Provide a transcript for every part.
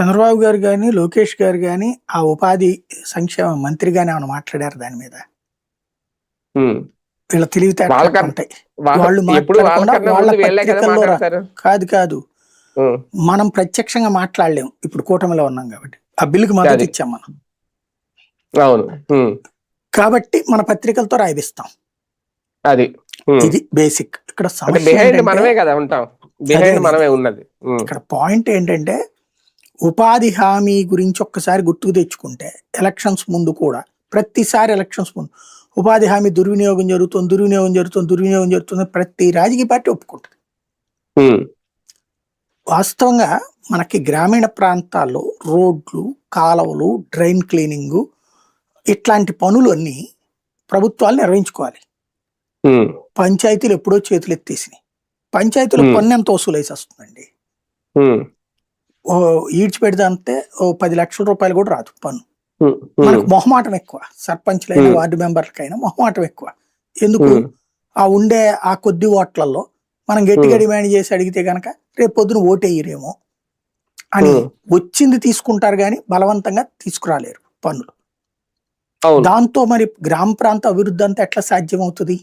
చంద్రబాబు గారు కానీ లోకేష్ గారు కానీ ఆ ఉపాధి సంక్షేమ మంత్రి గాని ఏమైనా మాట్లాడారు దాని మీద. వీళ్ళ తెలివితేటలు వాళ్ళకన్నా- ఉంటాయి వాళ్ళ- వాళ్ళు మాట్లాడకుండా కదా పత్రికల్లో కాదు. మనం ప్రత్యక్షంగా మాట్లాడలేం ఇప్పుడు కూటమిలో ఉన్నాం కాబట్టి ఆ బిల్లుకి మద్దతు. ఇచ్చాం మనం అవును. కాబట్టి మన పత్రికలతో రాయిస్తాం అది. ఇది బేసిక్ ఇక్కడ సమస్య మనమే కదా ఉంటాం బిహైండ్. మనమే ఉన్నది. ఇక్కడ పాయింట్ ఏంటంటే ఉపాధి హామీ గురించి ఒక్కసారి గుర్తుకు తెచ్చుకుంటే ఎలక్షన్స్ ముందు కూడా ప్రతిసారి ఎలక్షన్స్ ముందు ఉపాధి హామీ దుర్వినియోగం జరుగుతుంది దుర్వినియోగం జరుగుతుంది దుర్వినియోగం జరుగుతుంది ప్రతి రాజకీయ పార్టీ ఒప్పుకుంటుంది. వాస్తవంగా మనకి గ్రామీణ ప్రాంతాల్లో రోడ్లు కాలువలు డ్రైన్ క్లీనింగ్ ఇట్లాంటి పనులు అన్నీ ప్రభుత్వాలు నిర్వహించుకోవాలి. పంచాయతీలు ఎప్పుడో చేతులు ఎత్తేసినాయి పంచాయతీలు Hmm. పన్ను ఎంత వసూలేసి వస్తుందండి ఈడ్చి పెడితే అంతే ఓ పది లక్షల రూపాయలు కూడా రాదు పన్ను. మనకు మొహమాటం ఎక్కువ సర్పంచ్లైనా. వార్డు మెంబర్లకైనా మొహమాటం ఎక్కువ ఎందుకు. ఆ ఉండే ఆ కొద్ది ఓట్లలో మనం గట్టిగా. డిమాండ్ చేసి అడిగితే గనక రేపు పొద్దున ఓటేయరేమో అని. వచ్చింది తీసుకుంటారు కానీ బలవంతంగా తీసుకురాలేరు పన్నులు దాంతో మరి గ్రామ ప్రాంత అభివృద్ధి అంతా ఎట్లా సాధ్యమవుతుంది.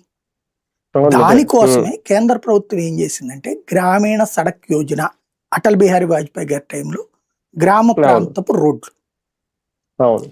దానికోసమే కేంద్ర ప్రభుత్వం ఏం చేసిందంటే గ్రామీణ సడక్ యోజన అటల్ బిహారీ వాజ్పేయి గారి టైంలో గ్రామ. ప్రాంతపు రోడ్లు అవును